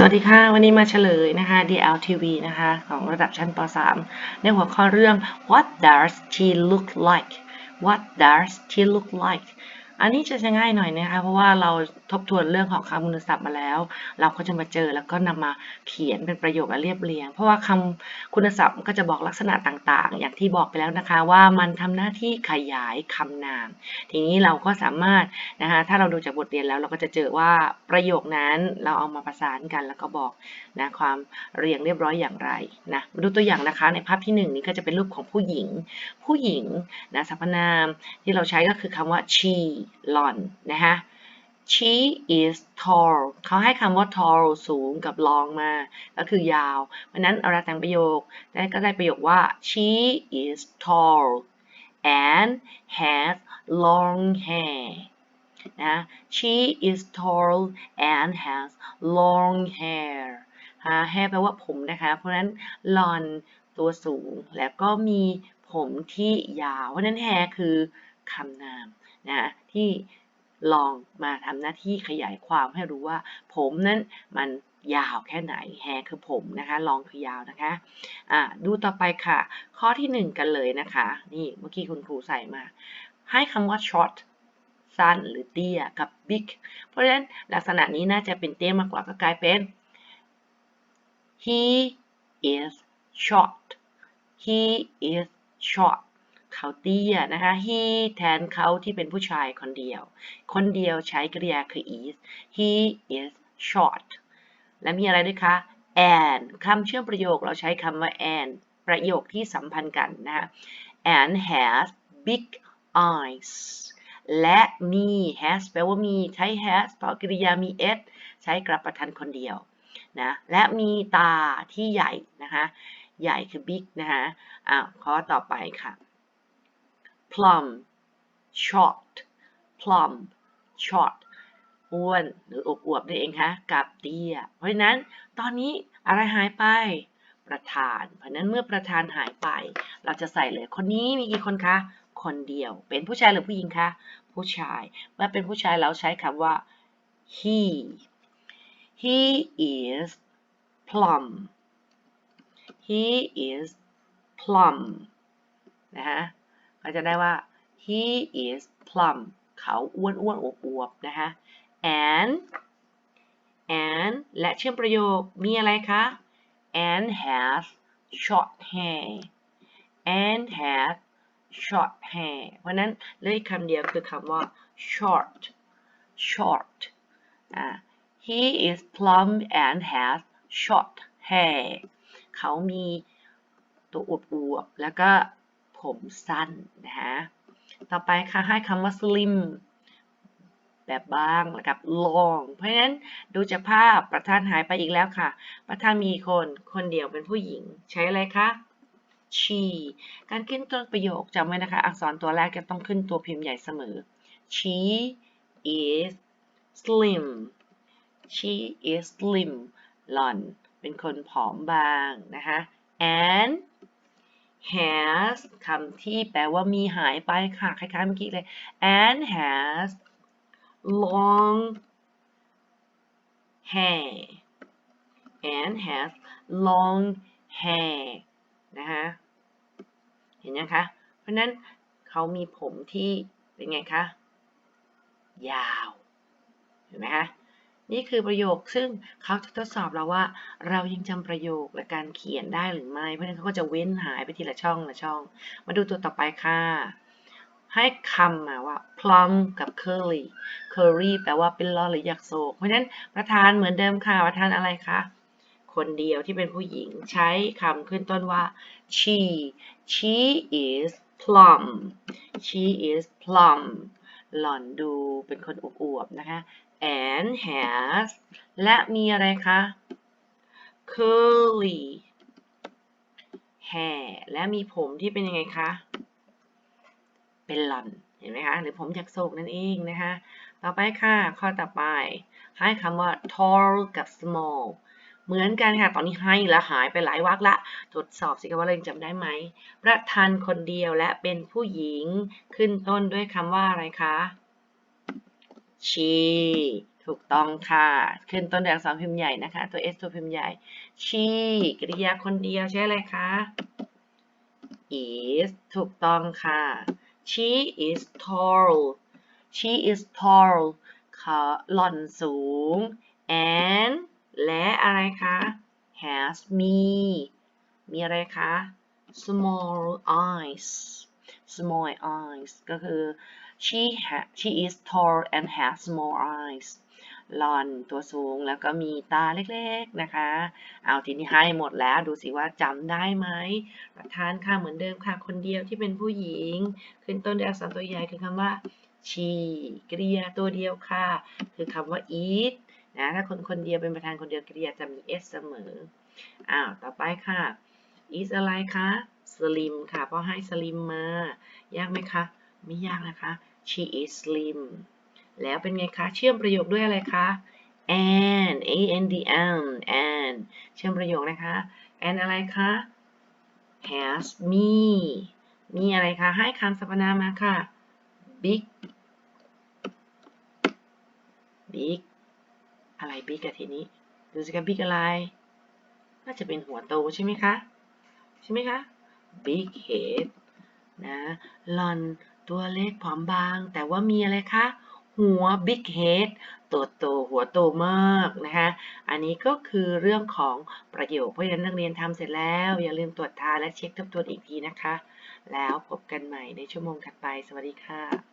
สวัสดีค่ะ วันนี้มาเฉลยนะคะ DLTV นะคะของระดับชั้นป .3 ในหัวข้อเรื่อง What does she look like What does she look like อันนี้จะง่ายหน่อยนะคะ เพราะว่าเราทบทวนเรื่องของคำคุณศัพท์มาแล้ว เราก็จะมาเจอแล้วก็นำมาเขียนเป็นประโยคและเรียบเรียง เพราะว่าคำคุณศัพท์ก็จะบอกลักษณะต่างๆ อย่างที่บอกไปแล้วนะคะ ว่ามันทำหน้าที่ขยายคำนาม ทีนี้เราก็สามารถนะคะถ้าเราดูจากบทเรียนแล้วเราก็จะเจอว่าประโยคนั้นเราเอามาประสานกัน แล้วก็บอกนะความเรียงเรียบร้อยอย่างไรนะมาดูตัวอย่างนะคะในภาพที่หนึ่งนี้ก็จะเป็นรูปของผู้หญิง ผู้หญิงนะสรรพนามที่เราใช้ก็คือคำว่า she หล่อนนะคะ she is tall เขาให้คำว่า tall สูงกับ long มา ก็คือยาว เพราะนั้นเอาเราแต่งประโยคได้ก็ได้ประโยคว่า she is tall and has long hair นะ she is tall and has long hair ฮะ hair แปลว่าผมนะคะ เพราะนั้น lon ตัวสูงแล้วก็มีผมที่ยาว เพราะนั้น hair คือคำนาม นะที่ลองมาทำหน้าที่ขยายความให้รู้ว่า ผมนั้นมันยาวแค่ไหน hair คือผมนะคะ ลองคือยาวนะคะะดูต่อไปค่ะ ข้อที่ 1 กันเลยนะคะ นี่เมื่อกี้คุณครูใส่มา ให้คำว่า short สั้นหรือเตี้ยกับ big เพราะฉะนั้นลักษณะนี้น่าจะเป็นเตี้ยมากกว่าก็กลายเป็น he is short he is short เขาเตี้ยนะคะ he แทนเขาที่เป็นผู้ชายคนเดียว คนเดียวใช้กริยาคือ is he is short และมีอะไรด้วยคะ and คำเชื่อมประโยคเราใช้คำว่า and ประโยคที่สัมพันธ์กันนะคะ and has big eyes และมี has แปลว่ามีใช้ has ต่อกริยามี s ใช้กลับประธานคนเดียวนะและมีตาที่ใหญ่นะคะ ใหญ่คือ big นะคะอ่าข้อต่อไปค่ะ plum short plum short อ้วนหรืออวบๆนั่นเองคะกับเตี้ย เพราะฉะนั้นตอนนี้อะไรหายไปประธาน เพราะนั้นเมื่อประธานหายไป เราจะใส่เลยคนนี้มีกี่คนคะ คนเดียว เป็นผู้ชายหรือผู้หญิงคะ ผู้ชาย เมื่อเป็นผู้ชายเราใช้คำว่า he he is plum he is plum นะฮะ ก็จะได้ว่า he is plump เขาอ้วนอ้วนอวบอวบนะคะ and and และเชื่อมประโยคมีอะไรคะ and has short hair and has short hair เพราะนั้นเหลืออีกคำเดียวคือคำว่า short short อ่า he is plump and has short hair เขามีตัวอวบๆแล้วก็ ผมสั้นนะคะต่อไปค่ะให้คำว่า slim แบบบางกับ long เพราะฉะนั้นดูจากภาพประธานหายไปอีกแล้วค่ะ ประธานมีคนคนเดียวเป็นผู้หญิง ใช้อะไรคะ she การขึ้นต้นประโยคจำไว้นะคะ อักษรตัวแรกจะต้องขึ้นตัวพิมพ์ใหญ่เสมอ she is slim she is slim หล่อน เป็นคนผอมบางนะคะ and has คำที่แปลว่ามีหายไปค่ะ คล้ายๆเมื่อกี้เลย and has long hair and has long hair นะคะเห็นยังคะ เพราะนั้นเขามีผมที่เป็นไงคะ ยาว เห็นไหมคะ นี่คือประโยคซึ่งเขาจะทดสอบเราว่า เรายังจำประโยคและการเขียนได้หรือไม่ เพราะฉะนั้นเขาก็จะเว้นหายไปทีละช่องละช่อง มาดูตัวต่อไปค่ะ ให้คำมาว่า plum กับ curly curly แปลว่าเป็นล้อหรือยักโศก เพราะฉะนั้นประธานเหมือนเดิมค่ะ ประธานอะไรคะคนเดียวที่เป็นผู้หญิงใช้คำขึ้นต้นว่า she she is plum she is plum หล่อนดูเป็นคนอวบๆนะคะ and has และมีอะไรคะ curly hair และมีผมที่เป็นยังไงคะ เป็นหล่อนเห็นไหมคะ หรือผมจากโศกนั่นเองนะคะ ต่อไปค่ะ ข้อต่อไป ให้คำว่า tall กับ small เหมือนกันค่ะ ตอนนี้ให้แล้วหายไปหลายวรรคละ ทดสอบสิคะว่าเรายังจำได้ไหม ประธานคนเดียวและเป็นผู้หญิง ขึ้นต้นด้วยคำว่าอะไรคะ she ถูกต้องค่ะ ขึ้นต้นด้วยอักษรพิมพ์ใหญ่นะคะ ตัว S ตัวพิมพ์ใหญ่ she กริยาคนเดียวใช่อะไรคะ is ถูกต้องค่ะ she is tall she is tall ค่ะหล่อนสูง and และอะไรคะ has มีมีอะไรคะ small eyes small eyes ก็คือ she ha she is tall and has small eyes หลอนตัวสูงแล้วก็มีตาเล็กๆนะคะ เอาทีนี้ให้หมดแล้วดูสิว่าจำได้ไหมประธานค่ะเหมือนเดิมค่ะ คนเดียวที่เป็นผู้หญิง ขึ้นต้นด้วยอักษรตัวใหญ่คือคำว่า she กริยาตัวเดียวค่ะ คือคำว่า eat นะถ้าคนคนเดียวเป็นประธานคนเดียวกริยาจะมี s เสมออ้าวต่อไปค่ะ is อะไรคะ slim ค่ะเพราะให้ slim มายากไหมคะ ไม่ยากนะคะ she is slim แล้วเป็นไงคะ เชื่อมประโยคด้วยอะไรคะ and a n d and and เชื่อมประโยคนะคะ and อะไรคะ has me มีอะไรคะ ให้คำสรรพนามมาค่ะ big big อะไร big อะทีนี้ ดูสิคะ big อะไร น่าจะเป็นหัวโตใช่ไหมคะ ใช่ไหมคะ big head นะ หลอน ตัวเล็กผอมบาง แต่ว่ามีอะไรคะ หัว big head ตัวโตหัวโตมากนะคะ อันนี้ก็คือเรื่องของประโยคเพราะฉะนั้นนักเรียนทำเสร็จแล้ว อย่าลืมตรวจทานและเช็คทบทวนอีกทีนะคะ แล้วพบกันใหม่ในชั่วโมงถัดไป สวัสดีค่ะ